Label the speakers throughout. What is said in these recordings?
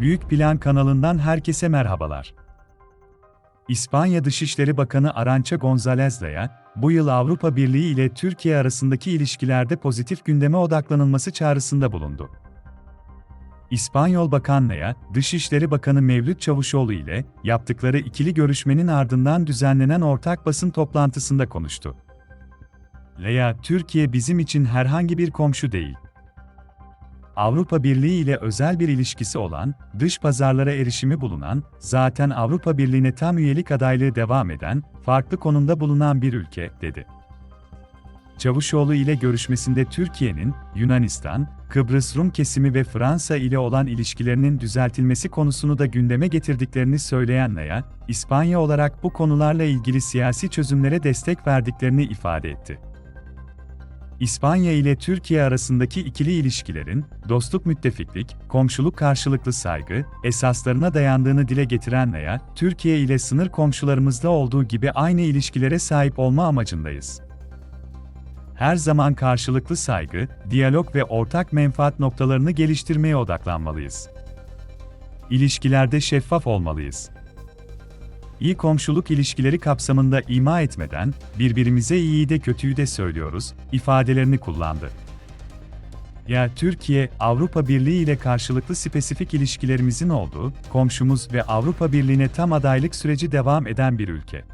Speaker 1: Büyük Plan kanalından herkese merhabalar. İspanya Dışişleri Bakanı Arancha González Laya, bu yıl Avrupa Birliği ile Türkiye arasındaki ilişkilerde pozitif gündeme odaklanılması çağrısında bulundu. İspanyol Bakan Laya, Dışişleri Bakanı Mevlüt Çavuşoğlu ile yaptıkları ikili görüşmenin ardından düzenlenen ortak basın toplantısında konuştu. Laya, Türkiye bizim için herhangi bir komşu değil. Avrupa Birliği ile özel bir ilişkisi olan, dış pazarlara erişimi bulunan, zaten Avrupa Birliği'ne tam üyelik adaylığı devam eden, farklı konumda bulunan bir ülke, dedi. Çavuşoğlu ile görüşmesinde Türkiye'nin, Yunanistan, Kıbrıs Rum kesimi ve Fransa ile olan ilişkilerinin düzeltilmesi konusunu da gündeme getirdiklerini söyleyen Naya, İspanya olarak bu konularla ilgili siyasi çözümlere destek verdiklerini ifade etti. İspanya ile Türkiye arasındaki ikili ilişkilerin, dostluk müttefiklik, komşuluk karşılıklı saygı, esaslarına dayandığını dile getiren Naya, Türkiye ile sınır komşularımızda olduğu gibi aynı ilişkilere sahip olma amacındayız. Her zaman karşılıklı saygı, diyalog ve ortak menfaat noktalarını geliştirmeye odaklanmalıyız. İlişkilerde şeffaf olmalıyız iyi komşuluk ilişkileri kapsamında ima etmeden, birbirimize iyiyi de kötüyü de söylüyoruz, ifadelerini kullandı. Ya Türkiye, Avrupa Birliği ile karşılıklı spesifik ilişkilerimizin olduğu, komşumuz ve Avrupa Birliği'ne tam adaylık süreci devam eden bir ülke.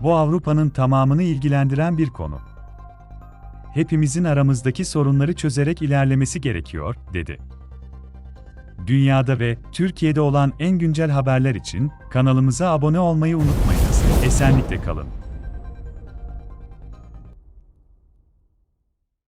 Speaker 1: Bu Avrupa'nın tamamını ilgilendiren bir konu. Hepimizin aramızdaki sorunları çözerek ilerlemesi gerekiyor, dedi. Dünyada ve Türkiye'de olan en güncel haberler için kanalımıza abone olmayı unutmayınız. Esenlikle kalın.